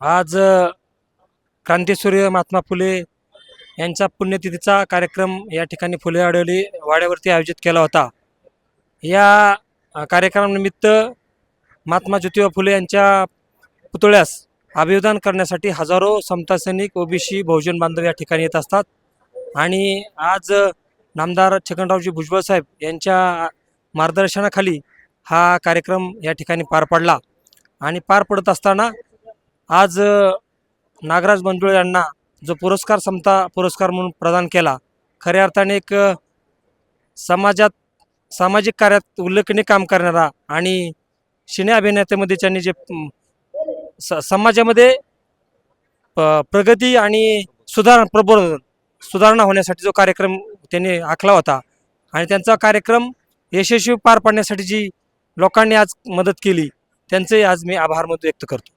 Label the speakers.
Speaker 1: आज क्रांतीसूर्य महात्मा फुले यांचा पुण्यतिथीचा कार्यक्रम या ठिकाणी फुले वाडवली वाड्यावरती आयोजित केला होता. या कार्यक्रमानिमित्त महात्मा ज्योतिबा फुले यांच्या पुतळ्यास अभिवादन करण्यासाठी हजारो समता सैनिक ओबीसी बहुजन बांधव या ठिकाणी येत असतात. आणि आज नामदार छगनरावजी भुजबळ साहेब यांच्या मार्गदर्शनाखाली हा कार्यक्रम या ठिकाणी पार पडला. आणि पार पडत असताना आज नागराज मंजुळे यांना जो पुरस्कार समता पुरस्कार म्हणून प्रदान केला खऱ्या अर्थाने एक समाजात सामाजिक कार्यात उल्लेखनीय काम करणारा आणि सिने अभिनेत्यामध्ये त्यांनी जे स समाजामध्ये प- प्रगती आणि सुधारणा प्रबोधन सुधारणा होण्यासाठी जो कार्यक्रम त्यांनी आखला होता आणि त्यांचा कार्यक्रम यशस्वी पार पाडण्यासाठी जी लोकांनी आज मदत केली त्यांचे आज मी आभार मत व्यक्त करतो.